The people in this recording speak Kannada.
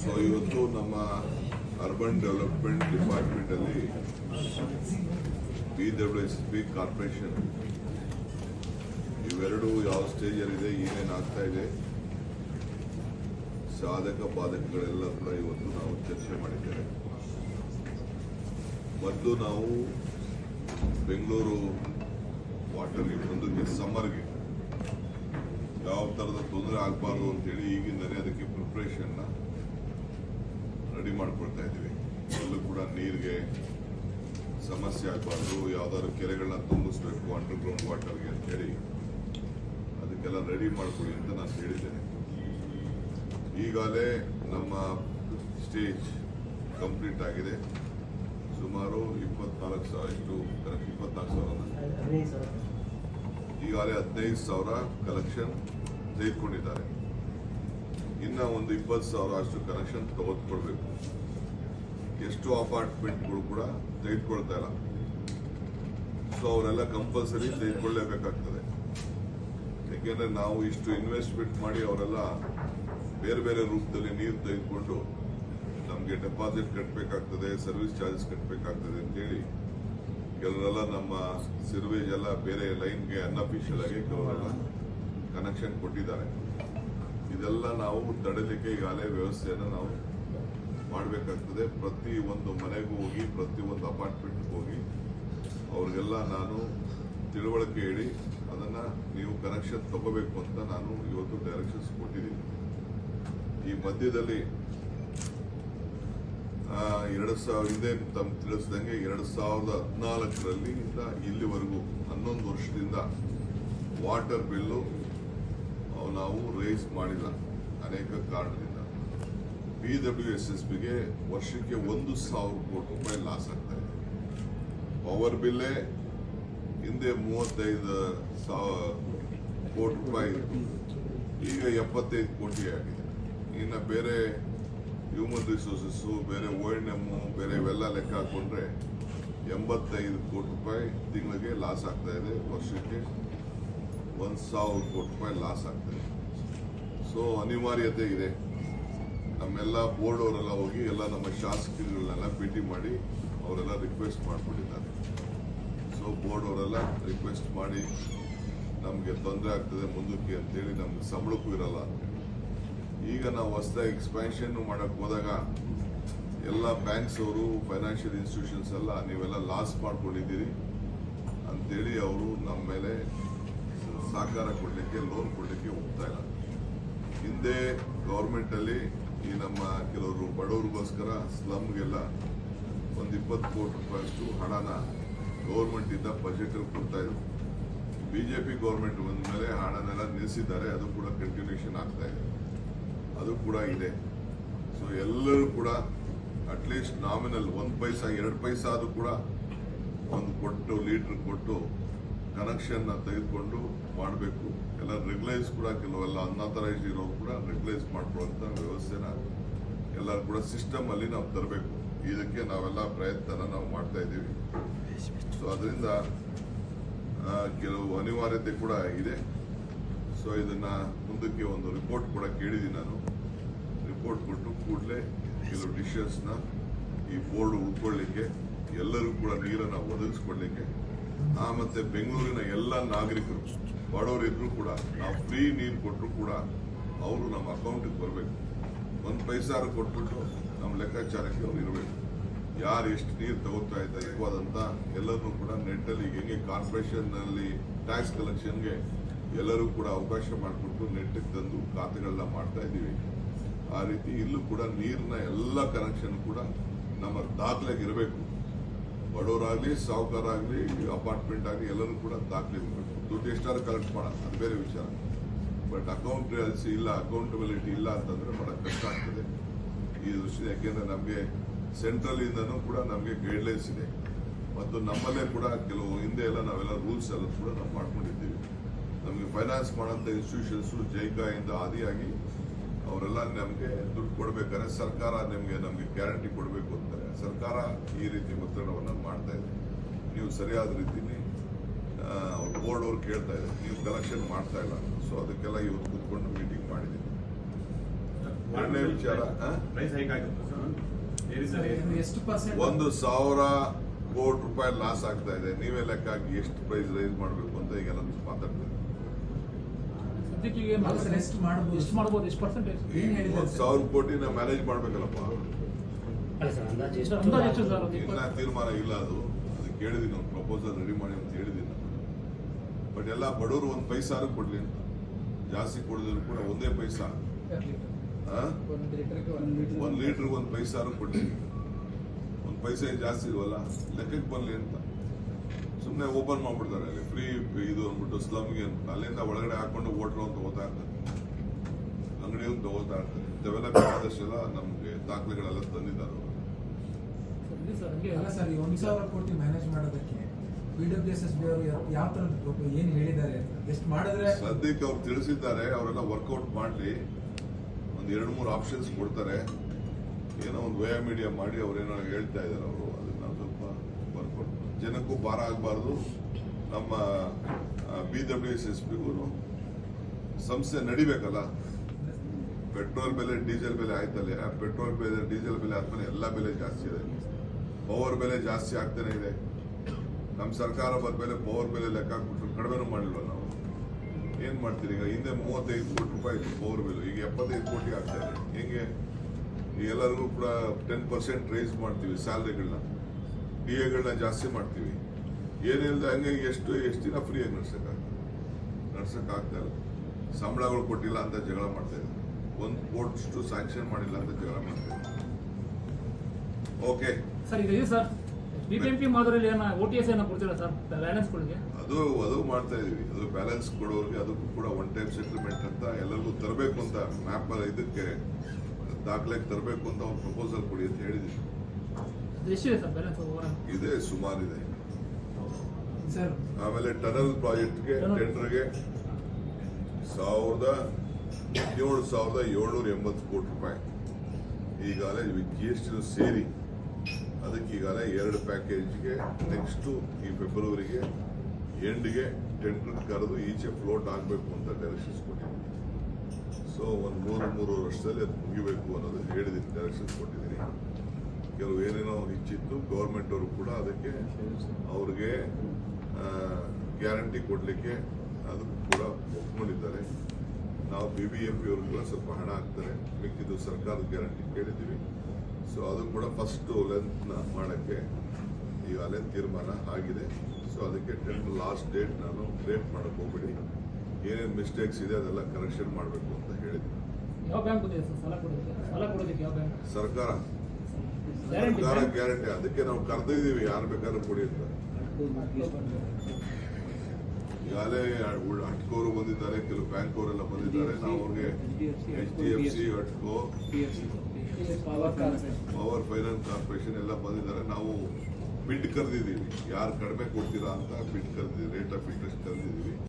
ಸೊ ಇವತ್ತು ನಮ್ಮ ಅರ್ಬನ್ ಡೆವಲಪ್ಮೆಂಟ್ ಡಿಪಾರ್ಟ್ಮೆಂಟ್ ಅಲ್ಲಿ B W S P corporation ಇವೆರಡು ಯಾವ ಸ್ಟೇಜಲ್ಲಿ ಇದೆ ಏನೇನು ಆಗ್ತಾ ಇದೆ, ಸಾಧಕ ಬಾಧಕಗಳೆಲ್ಲ ಕೂಡ ಇವತ್ತು ನಾವು ಚರ್ಚೆ ಮಾಡಿದ್ದೇವೆ. ಮೊದಲು ನಾವು ಬೆಂಗಳೂರು ವಾಟರ್ಗೆ ಮುಂದಕ್ಕೆ ಸಮ್ಮರ್ಗೆ. ಯಾವ ಥರದ ತೊಂದರೆ ಆಗಬಾರ್ದು ಅಂತೇಳಿ ಈಗಿಂದಲೇ ಅದಕ್ಕೆ ಪ್ರಿಪ್ರೇಷನ್ನ ರೆಡಿ ಮಾಡ್ಕೊಳ್ತಾ ಇದ್ದೀವಿ. ಎಲ್ಲೂ ಕೂಡ ನೀರಿಗೆ ಸಮಸ್ಯೆ ಆಗಬಾರ್ದು, ಯಾವ್ದಾದ್ರು ಕೆರೆಗಳನ್ನ ತುಂಬಿಸ್ಬೇಕು ಅಂಡರ್ ಗ್ರೌಂಡ್ ವಾಟರ್ಗೆ ಅಂತೇಳಿ ಅದಕ್ಕೆಲ್ಲ ರೆಡಿ ಮಾಡ್ಕೊಳ್ಳಿ ಅಂತ ನಾನು ಹೇಳಿದ್ದೇನೆ. ಈಗಾಗಲೇ ನಮ್ಮ ಸ್ಟೇಜ್ ಕಂಪ್ಲೀಟ್ ಆಗಿದೆ. ಸುಮಾರು ಇಪ್ಪತ್ನಾಲ್ಕು ಸಾವಿರ ಕರೆಕ್ಟ್ ಇಪ್ಪತ್ನಾಲ್ಕು ಸಾವಿರ. ಈಗಾಗಲೇ ಹದಿನೈದು ಸಾವಿರ ಕಲೆಕ್ಷನ್ ತೆಗೆದುಕೊಂಡಿದ್ದಾರೆ. ಇನ್ನು ಒಂದು ಇಪ್ಪತ್ತು ಸಾವಿರ ಅಷ್ಟು ಕನೆಕ್ಷನ್ ತೆಗೆದುಕೊಳ್ಬೇಕು ಎಷ್ಟು ಅಪಾರ್ಟ್ಮೆಂಟ್ಗಳು ಕೂಡ ತೆಗೆದುಕೊಳ್ತಾ ಇಲ್ಲ. ಸೊ ಅವರೆಲ್ಲ ಕಂಪಲ್ಸರಿ ತೆಗೆದುಕೊಳ್ಳೇಬೇಕಾಗ್ತದೆ. ಯಾಕೆಂದರೆ ನಾವು ಇಷ್ಟು ಇನ್ವೆಸ್ಟ್ಮೆಂಟ್ ಮಾಡಿ ಅವರೆಲ್ಲ ಬೇರೆ ಬೇರೆ ರೂಪದಲ್ಲಿ ನೀರು ತೆಗೆದುಕೊಂಡು ನಮಗೆ ಡೆಪಾಸಿಟ್ ಕಟ್ಟಬೇಕಾಗ್ತದೆ ಸರ್ವಿಸ್ ಚಾರ್ಜಸ್ ಕಟ್ಟಬೇಕಾಗ್ತದೆ ಅಂತೇಳಿ ಕೆಲವರೆಲ್ಲ ನಮ್ಮ ಸಿರ್ವೇಜ್ ಎಲ್ಲ ಬೇರೆ ಲೈನ್ಗೆ ಅನ್ಅಫಿಷಿಯಲ್ ಆಗಿ ಕೆಲವರೆಲ್ಲ ಕನೆಕ್ಷನ್ ಕೊಟ್ಟಿದ್ದಾರೆ. ಇದೆಲ್ಲ ನಾವು ತಡಲಿಕ್ಕೆ ಈಗಾಗಲೇ ವ್ಯವಸ್ಥೆಯನ್ನು ನಾವು ಮಾಡಬೇಕಾಗ್ತದೆ. ಪ್ರತಿ ಒಂದು ಮನೆಗೂ ಹೋಗಿ, ಪ್ರತಿ ಒಂದು ಅಪಾರ್ಟ್ಮೆಂಟ್ಗೆ ಹೋಗಿ ಅವ್ರಿಗೆಲ್ಲ ನಾನು ತಿಳುವಳಿಕೆ ಹೇಳಿ ಅದನ್ನ ನೀವು ಕನೆಕ್ಷನ್ ತಗೋಬೇಕು ಅಂತ ನಾನು ಇವತ್ತು ಡೈರೆಕ್ಷನ್ಸ್ ಕೊಟ್ಟಿದ್ದೀನಿ. ಈ ಮಧ್ಯದಲ್ಲಿ ಎರಡು ಸಾವಿರ ಹಿಂದೆ ತಮ್ಮ ತಿಳಿಸ್ದಂಗೆ ಎರಡು ಸಾವಿರದ ಹದಿನಾಲ್ಕರಲ್ಲಿ ಇಂದ ಇಲ್ಲಿವರೆಗೂ, ಹನ್ನೊಂದು ವರ್ಷದಿಂದ ವಾಟರ್ ಬಿಲ್ಲು ನಾವು ರೇಸ್ ಮಾಡಿಲ್ಲ, ಅನೇಕ ಕಾರಣದಿಂದ. ಪಿ ಡಬ್ಲ್ಯೂ ಎಸ್ ಎಸ್ ಬಿಗೆ ವರ್ಷಕ್ಕೆ ಒಂದು ಸಾವಿರ ಕೋಟಿ ರೂಪಾಯಿ ಲಾಸ್ ಆಗ್ತಾ ಇದೆ. ಪವರ್ ಬಿಲ್ಲೇ ಹಿಂದೆ ಮೂವತ್ತೈದು ಸಾವಿರ ಕೋಟಿ ರೂಪಾಯಿ, ಈಗ ಎಪ್ಪತ್ತೈದು ಕೋಟಿ ಆಗಿದೆ. ಇನ್ನು ಬೇರೆ ಹ್ಯೂಮನ್ ರಿಸೋರ್ಸಸ್ಸು ಬೇರೆ ಓ ಎನ್ ಬೇರೆ ಇವೆಲ್ಲ ಲೆಕ್ಕ ಹಾಕೊಂಡ್ರೆ ಎಂಬತ್ತೈದು ಕೋಟಿ ರೂಪಾಯಿ ತಿಂಗಳಿಗೆ ಲಾಸ್ ಆಗ್ತಾ ಇದೆ ವರ್ಷಕ್ಕೆ. ಒಂದು ಸಾವಿರ ಕೋಟಿ ರೂಪಾಯಿ ಲಾಸ್ ಆಗ್ತಾಯಿದೆ ಸೊ ಅನಿವಾರ್ಯತೆ ಇದೆ. ನಮ್ಮೆಲ್ಲ ಬೋರ್ಡ್ ಅವರೆಲ್ಲ ಹೋಗಿ ಎಲ್ಲ ನಮ್ಮ ಶಾಸಕರುಗಳನ್ನೆಲ್ಲ ಭೇಟಿ ಮಾಡಿ ಅವರೆಲ್ಲ ರಿಕ್ವೆಸ್ಟ್ ಮಾಡ್ಕೊಂಡಿದ್ದಾರೆ. ಸೊ ಬೋರ್ಡ್ ಅವರೆಲ್ಲ ರಿಕ್ವೆಸ್ಟ್ ಮಾಡಿ ನಮಗೆ ತೊಂದರೆ ಆಗ್ತದೆ, ಮುಂದಕ್ಕೆ ಅಂತೇಳಿ ನಮ್ಗೆ ಸಂಬಳಕ್ಕೂ ಇರಲ್ಲ ಅಂತ ಈಗ ನಾವು ಹೊಸದಾಗಿ ಎಕ್ಸ್ಪ್ಯಾನ್ಷನ್ ಮಾಡಕ್ ಹೋದಾಗ ಎಲ್ಲ ಬ್ಯಾಂಕ್ಸ್ ಅವರು ಫೈನಾನ್ಷಿಯಲ್ ಇನ್ಸ್ಟಿಟ್ಯೂಷನ್ಸ್ ಎಲ್ಲ ನೀವೆಲ್ಲ ಲಾಸ್ ಮಾಡ್ಕೊಂಡಿದ್ದೀರಿ ಅಂತೇಳಿ ಅವರು ನಮ್ಮ ಮೇಲೆ ಸಹಕಾರ ಕೊಡಲಿಕ್ಕೆ ಲೋನ್ ಕೊಡಲಿಕ್ಕೆ ಹೋಗ್ತಾ ಇಲ್ಲ. ಹಿಂದೆ ಗೌರ್ಮೆಂಟಲ್ಲಿ ಈ ನಮ್ಮ ಕೆಲವರು ಬಡವರಿಗೋಸ್ಕರ ಸ್ಲಮ್ಗೆಲ್ಲ ಒಂದು ಇಪ್ಪತ್ತು ಕೋಟಿ ರೂಪಾಯಿಯಷ್ಟು ಹಣನ ಗೌರ್ಮೆಂಟಿಂದ ಇಂದ ಬಜೆಟ್ ಕೊಡ್ತಾ ಇದ್ರು. ಬಿಜೆಪಿ ಗೌರ್ಮೆಂಟ್ ಬಂದ ಮೇಲೆ ಹಣನೆಲ್ಲ ನಿಲ್ಲಿಸಿದ್ದಾರೆ ಅದು ಕೂಡ ಕಂಟಿನ್ಯೂಷನ್ ಆಗ್ತಾ ಅದು ಕೂಡ ಇದೆ. ಸೊ ಎಲ್ಲರೂ ಕೂಡ ಅಟ್ಲೀಸ್ಟ್ ನಾಮಿನಲ್ ಒಂದು ಪೈಸಾ, ಎರಡು ಪೈಸಾ ಅದು ಕೂಡ ಒಂದು ಕೊಟ್ಟು, ಲೀಟರ್ ಕೊಟ್ಟು ಕನೆಕ್ಷನ್ ತೆಗೆದುಕೊಂಡು ಮಾಡಬೇಕು. ಎಲ್ಲ ರೆಗ್ಯುಲೈಸ್ ಕೂಡ ಕೆಲವೆಲ್ಲ ಅನ್ನಾಥರೈಸ್ ಇರೋರು ಕೂಡ ರೆಗ್ಯುಲೈಸ್ ಮಾಡ್ಕೊಳ್ಳುವಂತ ವ್ಯವಸ್ಥೆನ ಎಲ್ಲರೂ ಕೂಡ ಸಿಸ್ಟಮ್ ಅಲ್ಲಿ ನಾವು ತರಬೇಕು. ಇದಕ್ಕೆ ನಾವೆಲ್ಲ ಪ್ರಯತ್ನ ನಾವು ಮಾಡ್ತಾ ಇದ್ದೀವಿ. ಸೊ ಅದರಿಂದ ಕೆಲವು ಅನಿವಾರ್ಯತೆ ಕೂಡ ಇದೆ. ಸೊ ಇದನ್ನ ಮುಂದಕ್ಕೆ ಒಂದು ರಿಪೋರ್ಟ್ ಕೂಡ ಕೇಳಿದ್ದೀನಿ ನಾನು. ರಿಪೋರ್ಟ್ ಕೊಟ್ಟು ಕೂಡಲೇ ಕೆಲವು ಡಿಶಸ್ನ ಈ ಬೋರ್ಡ್ ಉಳ್ಕೊಳ್ಳಿಕ್ಕೆ, ಎಲ್ಲರೂ ಕೂಡ ನೀರನ್ನು ಒದಗಿಸ್ಕೊಡ್ಲಿಕ್ಕೆ ಆ ಮತ್ತೆ ಬೆಂಗಳೂರಿನ ಎಲ್ಲ ನಾಗರಿಕರು ಬಡವರಿದ್ರು ಕೂಡ, ನಾವು ಫ್ರೀ ನೀರು ಕೊಟ್ಟರು ಕೂಡ ಅವರು ನಮ್ಮ ಅಕೌಂಟಿಗೆ ಬರಬೇಕು. ಒಂದು ಪೈಸಾರು ಕೊಟ್ಬಿಟ್ಟು ನಮ್ಮ ಲೆಕ್ಕಾಚಾರಕ್ಕೆ ಅವ್ರು ಇರಬೇಕು. ಯಾರು ಎಷ್ಟು ನೀರು ತಗೋತಾ ಇದ್ದಾರೆ ಇವಾದಂತ ಎಲ್ಲರನ್ನೂ ಕೂಡ ನೆಟ್ಟಲ್ಲಿ ಹೆಂಗೆ ಕಾರ್ಪೊರೇಷನ್ನಲ್ಲಿ ಟ್ಯಾಕ್ಸ್ ಕಲೆಕ್ಷನ್ಗೆ ಎಲ್ಲರೂ ಕೂಡ ಅವಕಾಶ ಮಾಡಿಕೊಟ್ಟು ನೆಟ್ಟಿಗೆ ತಂದು ಖಾತೆಗಳನ್ನ ಮಾಡ್ತಾ ಇದ್ದೀವಿ. ಆ ರೀತಿ ಇಲ್ಲೂ ಕೂಡ ನೀರಿನ ಎಲ್ಲ ಕನೆಕ್ಷನ್ ಕೂಡ ನಮ್ಮ ದಾಖಲೆಗೆ ಇರಬೇಕು. ಬಡವರಾಗ್ಲಿ ಸಾಹುಕಾರ ಆಗಲಿ ಅಪಾರ್ಟ್ಮೆಂಟ್ ಆಗಲಿ ಎಲ್ಲರೂ ಕೂಡ ದಾಖಲೆ ಇರಬೇಕು. ದುಡ್ಡು ಎಷ್ಟಾದ್ರೂ ಕಲೆಕ್ಟ್ ಮಾಡೋಣ, ಅದು ಬೇರೆ ವಿಚಾರ. ಬಟ್ ಅಕೌಂಟ್ ಇಲ್ಲ ಅಕೌಂಟಬಿಲಿಟಿ ಇಲ್ಲ ಅಂತಂದ್ರೆ ಬಹಳ ಕಷ್ಟ ಆಗ್ತದೆ. ಈ ದೃಷ್ಟಿ ಯಾಕೆಂದ್ರೆ ನಮಗೆ ಸೆಂಟ್ರಲ್ ಇಂದನೂ ಕೂಡ ನಮಗೆ ಗೈಡ್ಲೈನ್ಸ್ ಇದೆ. ಮತ್ತು ನಮ್ಮಲ್ಲೇ ಕೂಡ ಕೆಲವು ಹಿಂದೆ ಎಲ್ಲ ನಾವೆಲ್ಲ ರೂಲ್ಸ್ ಎಲ್ಲ ಕೂಡ ನಾವು ಮಾಡ್ಕೊಂಡಿದ್ದೀವಿ. ನಮಗೆ ಫೈನಾನ್ಸ್ ಮಾಡೋಂಥ ಇನ್ಸ್ಟಿಟ್ಯೂಷನ್ಸು ಜೈಕಾ ಇಂದ ಆದಿಯಾಗಿ ಅವರೆಲ್ಲ ನಮಗೆ ದುಡ್ಡು ಕೊಡಬೇಕಾದ್ರೆ ಸರ್ಕಾರ ನಿಮಗೆ ನಮಗೆ ಗ್ಯಾರಂಟಿ ಕೊಡಬೇಕು ಅಂತಾರೆ. ಸರ್ಕಾರ ಈ ರೀತಿ ಒತ್ತಡವನ್ನು ಮಾಡ್ತಾ ಇದೆ. ನೀವು ಸರಿಯಾದ ರೀತಿಯಲ್ಲಿ ಅವ್ರು ಬೋರ್ಡ್ ಅವ್ರು ಕೇಳ್ತಾ ಇದೆ ನೀವು ಕಲೆಕ್ಷನ್ ಮಾಡ್ತಾ ಇಲ್ಲ. ಸೊ ಅದಕ್ಕೆಲ್ಲ ಇವತ್ತು ಕೂತ್ಕೊಂಡು ಮೀಟಿಂಗ್ ಮಾಡಿದ್ದೀನಿ ಎರಡನೇ ವಿಚಾರ ಒಂದು ಸಾವಿರ ಕೋಟಿ ರೂಪಾಯಿ ಲಾಸ್ ಆಗ್ತಾ ಇದೆ. ನೀವೇ ಲೆಕ್ಕ ಹಾಕಿ ಎಷ್ಟು ಪ್ರೈಸ್ ರೈಸ್ ಮಾಡಬೇಕು ಅಂತ ಈಗ ನಾನು ಮಾತಾಡ್ತೀನಿ ಸದ್ಯಕ್ಕೆ ಎಷ್ಟು ಮಾಡ್ಬೋದು? ಎಷ್ಟು ಮಾಡ್ಬೋದು ಎಷ್ಟು ಪರ್ಸೆಂಟೇಜ್ ಒಂದು ಸಾವಿರ ಕೋಟಿನ ಮ್ಯಾನೇಜ್ ಮಾಡ್ಬೇಕಲ್ಲಪ್ಪ. ಅಲ್ಲ ಸರ್ ಅಂದಾಜು ಎಷ್ಟು? ಸರ್ ಒಂದು ತೀರ್ಮಾನ ಇಲ್ಲ ಅದು. ಅದಕ್ಕೆ ಕೇಳಿದೀನಿ ಒಂದು ಪ್ರಪೋಸಲ್ ರೆಡಿ ಮಾಡಿ ಅಂತ ಹೇಳಿದ್ದೀನಿ ಬಟ್ ಎಲ್ಲ ಬಡವರು ಒಂದು ಪೈಸಾರು ಕೊಡ್ಲಿ. ಅಂತ ಜಾಸ್ತಿ ಕೊಡಿದ್ರು ಕೂಡ ಒಂದೇ ಪೈಸಾ. ಆ? ಒಂದು ಲೀಟರ್ಗೆ ಒಂದು ಲೀಟರ್. ಒಂದ್ ಲೀಟರ್ಗೆ ಒಂದು ಪೈಸಾರು ಕೊಡ್ಲಿ. ಒಂದು ಪೈಸೆ ಜಾಸ್ತಿ ಇಲ್ವಲ್ಲ? ಲೆಕ್ಕಕ್ಕೆ ಬರ್ಲಿ ಅಂತ. ಸುಮ್ಮನೆ ಓಪನ್ ಮಾಡ್ಬಿಡ್ತಾರೆ. ಅಲ್ಲಿ ಫ್ರೀ ಇದು ಅಂದ್ಬಿಟ್ಟು ಸ್ಲಮ್ಗೆ ಅಂತ ಅಲ್ಲಿಂದ ಒಳಗಡೆ ಹಾಕೊಂಡು ಓಟ್ರು ಅಂತ ತಗೋತಾ ಇರ್ತಾರೆ. ಅಂಗಡಿಯನ್ನು ತಗೋತಾ ಇರ್ತಾರೆ. ಇಂಥವೆಲ್ಲ ಬೇಕಾದಷ್ಟೆಲ್ಲ ನಮ್ಗೆ ದಾಖಲೆಗಳೆಲ್ಲ ತಂದಿದ್ದಾರೆ ಅಲ್ಲ ಸರ್ ಈ ಒಂದ್ ಸಾವಿರ ಕೋಟಿ ಮ್ಯಾನೇಜ್ ಮಾಡೋದಕ್ಕೆ ಯಾವ ತರ ಏನು ಹೇಳಿದ್ದಾರೆ? ಎಷ್ಟು ಮಾಡಿದ್ರೆ ಸದ್ಯಕ್ಕೆ ಅವ್ರು ತಿಳಿಸಿದ್ದಾರೆ ಅವರೆಲ್ಲ ವರ್ಕೌಟ್ ಮಾಡಲಿ. ಒಂದು ಎರಡು ಮೂರು ಆಪ್ಷನ್ಸ್ ಕೊಡ್ತಾರೆ. ಏನೋ ಒಂದು ವಯ ಮೀಡಿಯಾ ಮಾಡಿ ಅವ್ರೇನೋ ಹೇಳ್ತಾ ಇದ್ದಾರೆ ಅವರು. ಅದನ್ನ ಸ್ವಲ್ಪ ವರ್ಕೌಟ್ ಜನಕ್ಕೂ ಭಾರ ಆಗಬಾರ್ದು. ನಮ್ಮ ಬಿ ಡಬ್ಲ್ಯೂ ಎಸ್ ಎಸ್ ಪಿಗೂ ಸಂಸ್ಥೆ ನಡಿಬೇಕಲ್ಲ? ಪೆಟ್ರೋಲ್ ಬೆಲೆ, ಡೀಸೆಲ್ ಬೆಲೆ ಆಯ್ತಲ್ಲ? ಆ ಪೆಟ್ರೋಲ್ ಬೆಲೆ, ಡೀಸೆಲ್ ಬೆಲೆ ಆದ್ಮೇಲೆ ಎಲ್ಲ ಬೆಲೆ ಜಾಸ್ತಿ ಇದೆ. ಪವರ್ ಬೆಲೆ ಜಾಸ್ತಿ ಆಗ್ತಾನೆ ಇದೆ. ನಮ್ಮ ಸರ್ಕಾರ ಬಂದ್ಮೇಲೆ ಪವರ್ ಬೆಲೆ ಲೆಕ್ಕ ಹಾಕ್ಬಿಟ್ಟು ಕಡಿಮೆನೂ ಮಾಡಿಲ್ವ ನಾವು? ಏನ್ ಮಾಡ್ತೀರಿ ಈಗ? ಹಿಂದೆ ಮೂವತ್ತೈದು ಕೋಟಿ ರೂಪಾಯಿ ಇತ್ತು ಪವರ್ ಬೆಲೆ. ಈಗ ಎಪ್ಪತ್ತೈದು ಕೋಟಿ ಆಗ್ತಾ ಇದೆ. ಹೆಂಗೆ? ಎಲ್ಲರಿಗೂ ಕೂಡ ಟೆನ್ ಪರ್ಸೆಂಟ್ ರೈಸ್ ಮಾಡ್ತೀವಿ ಸ್ಯಾಲ್ರಿಗಳನ್ನ ಡಿ ಎಗಳನ್ನ ಜಾಸ್ತಿ ಮಾಡ್ತೀವಿ. ಏನಿಲ್ಲದೆ ಹಂಗೆ ಎಷ್ಟು ಎಷ್ಟು ದಿನ ಫ್ರೀಯಾಗಿ ನಡ್ಸೋಕ್ಕಾಗ ನಡ್ಸೋಕ್ಕಾಗ್ತಾ ಇಲ್ಲ. ಸಂಬಳಗಳು ಕೊಟ್ಟಿಲ್ಲ ಅಂತ ಜಗಳ ಮಾಡ್ತಾ ಇದ್ದಾರೆ ಒಂದು ಕೋರ್ಟ್ಷ್ಟು ಸ್ಯಾಂಕ್ಷನ್ ಮಾಡಿಲ್ಲ ಅಂತ ಜಗಳ ಮಾಡ್ತಾ ಇದ್ದಾರೆ ಓಕೆ ಸರ್ ಈಗ ಇದೆ sir? B P M P ಮಾದರಿಯಲ್ಲಿ ಏನೋ ಓಟಿಎಸ್ ಟಿ ಎಸ್ ಏನೋ ಕೊಡ್ತೀರಾ ಸರ್? ಬ್ಯಾಲೆನ್ಸ್ಗಳಿಗೆ ಅದು ಅದು ಮಾಡ್ತಾ ಇದೀವಿ ಅದು ಬ್ಯಾಲೆನ್ಸ್ ಕೊಡೋರಿಗೆ ಅದಕ್ಕೂ ಕೂಡ ಒನ್ ಟೈಮ್ ಸೆಟಲ್ಮೆಂಟ್ ಅಂತ ಎಲ್ಲರಿಗೂ ತರಬೇಕು ಅಂತ ಮ್ಯಾಪ್ ಇದಕ್ಕೆ ದಾಖಲೆಗೆ ತರಬೇಕು ಅಂತ ಒಂದು ಪ್ರಪೋಸಲ್ ಕೊಡಿ ಅಂತ ಹೇಳಿದೀವಿ. ಎಷ್ಟಿದೆ ಸರ್ ಇದೆ ಸುಮಾರಿದೆ. ಸರ್. ಆಮೇಲೆ ಟನಲ್ ಪ್ರಾಜೆಕ್ಟ್ಗೆ. ಟೆಂಡರ್ಗೆ ಸಾವಿರದ ಹದಿನೇಳು ಸಾವಿರದ ಏಳ್ನೂರ ಎಂಬತ್ತು ಕೋಟಿ ರೂಪಾಯಿ. ಈಗಾಗಲೇ ಜಿ ಎಸ್ ಟಿ ಸೇರಿ ಅದಕ್ಕೆ ಈಗಾಗಲೇ ಎರಡು ಪ್ಯಾಕೇಜ್ಗೆ ನೆಕ್ಸ್ಟು ಈ ಫೆಬ್ರವರಿಗೆ ಎಂಡ್ಗೆ ಟೆಂಡರ್ ಕರೆದು ಈಚೆ ಫ್ಲೋಟ್ ಆಗಬೇಕು ಅಂತ ಡೈರೆಕ್ಷನ್ಸ್ ಕೊಟ್ಟಿದ್ದೀನಿ. ಸೊ ಒಂದು ಮೂರು ಮೂರು ವರ್ಷದಲ್ಲಿ ಅದು ಮುಗಿಬೇಕು ಅನ್ನೋದು ಹೇಳಿದ್ದೀನಿ ಡೈರೆಕ್ಷನ್ಸ್ ಕೊಟ್ಟಿದ್ದೀನಿ. ಕೆಲವು ಏನೇನೋ ಇಚ್ಚಿತ್ತು ಗೌರ್ಮೆಂಟ್ ಅವರು ಕೂಡ ಅದಕ್ಕೆ ಅವ್ರಿಗೆ ಗ್ಯಾರಂಟಿ ಕೊಡಲಿಕ್ಕೆ ಅದು ಕೂಡ ಒಪ್ಕೊಂಡಿದ್ದಾರೆ. ನಾವು ಬಿ ಬಿ ಎಂ ಪಿ ಅವರು ಕೂಡ ಸ್ವಲ್ಪ ಹಣ ಹಾಕ್ತಾರೆ. ಮಿಕ್ಕಿದ್ದು ಸರ್ಕಾರದ ಗ್ಯಾರಂಟಿ ಕೇಳಿದ್ದೀವಿ. ಸೊ ಅದು ಕೂಡ ಫಸ್ಟ್ ಲೆಂತ್ನ ಮಾಡೋಕ್ಕೆ ಈಗಾಗಲೇ ತೀರ್ಮಾನ ಆಗಿದೆ. ಸೊ ಅದಕ್ಕೆ ಟೆನ್ ಲಾಸ್ಟ್ ಡೇಟ್ ನಾನು ಲೇಟ್ ಮಾಡಕ್ಕೆ ಹೋಗ್ಬಿಡಿ. ಏನೇನು ಮಿಸ್ಟೇಕ್ಸ್ ಇದೆ ಅದೆಲ್ಲ ಕರೆಕ್ಷನ್ ಮಾಡಬೇಕು ಅಂತ ಬ್ಯಾಂಕ್ ಸರ್ಕಾರ. ಸರ್ಕಾರ ಗ್ಯಾರಂಟಿ, ಅದಕ್ಕೆ ನಾವು ಕರೆದಿದ್ದೀವಿ ಯಾರು ಬೇಕಾದ್ರೂ ಕೊಡಿ ಅಂತ. ಈಗಾಗಲೇ ಅಟ್ಕೋರು ಬಂದಿದ್ದಾರೆ, ಕೆಲವು ಬ್ಯಾಂಕ್ ಅವರೆಲ್ಲ ಬಂದಿದ್ದಾರೆ. ನಾವು ಅವ್ರಿಗೆ ಎಚ್ ಡಿ ಎಫ್ ಸಿ ಅಟ್ಕೋ ಪವರ್ ಫೈನಾನ್ಸ್ ಕಾರ್ಪೊರೇಷನ್ ಎಲ್ಲ ಬಂದಿದ್ದಾರೆ. ನಾವು ಬಿಡ್ ಕರೆದಿದ್ದೀವಿ. ಯಾರು ಕಡಿಮೆ ಕೊಡ್ತೀರಾ ಅಂತ ಬಿಡ್ ಕರೆದಿದ್ದೀವಿ ರೇಟ್ ಆಫ್ ಇಂಟ್ರೆಸ್ಟ್ ಕರೆದಿದ್ದೀವಿ.